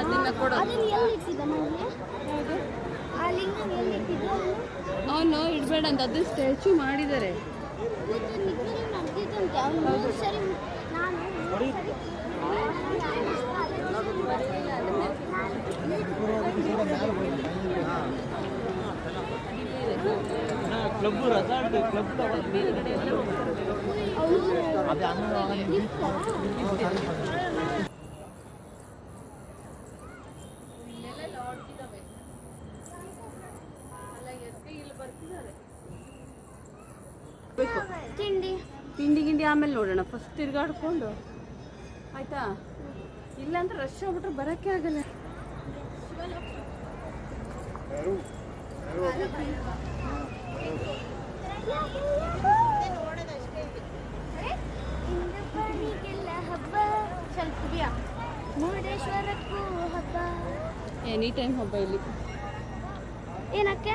ಅದನ್ನ ಕೊಡು. ಅದನ್ನ ಎಲ್ಲಿ ಇಟ್ಟಿದ್ದ ಮನೆಗೆ? ಆ ಲಿಂಗ ಎಲ್ಲಿ ಇಟ್ಟಿದ್ದ ಅವನು ಇಡಬೇಡ ಅಂತ. ಅದು ಸ್ಟ್ಯಾಚು ಮಾಡಿದ್ದಾರೆ. ನಿಖಿಲ್ ನಡೆದಿದ್ದಂತೆ ಅವ್ನು ಮೂರು ಅಲ್ಲ ನಾನು ಇಲ್ಲಿ ಬರ್ತಿದ್ದಾರೆ. ತಿಂಡಿ. ತಿಂಡಿ ಗಿಂಡಿ ಆಮೇಲೆ ನೋಡೋಣ. ಫಸ್ಟ್ ತಿರ್ಗಾಡ್ಕೊಂಡು. ಆಯ್ತಾ? ಇಲ್ಲಾಂದ್ರೆ ರಶ್ ಆಗ್ಬಿಟ್ರೆ ಬರೋಕ್ಕೆ ಆಗಲ್ಲ. ಹಬ್ಬ. ಸ್ವಲ್ಪ ಮುರುಡೇಶ್ವರಕ್ಕೂ ಹಬ್ಬ ಎನಿ ಟೈಮ್ ಹಬ್ಬ ಇಲ್ಲಿ. ಏನಕ್ಕೆ?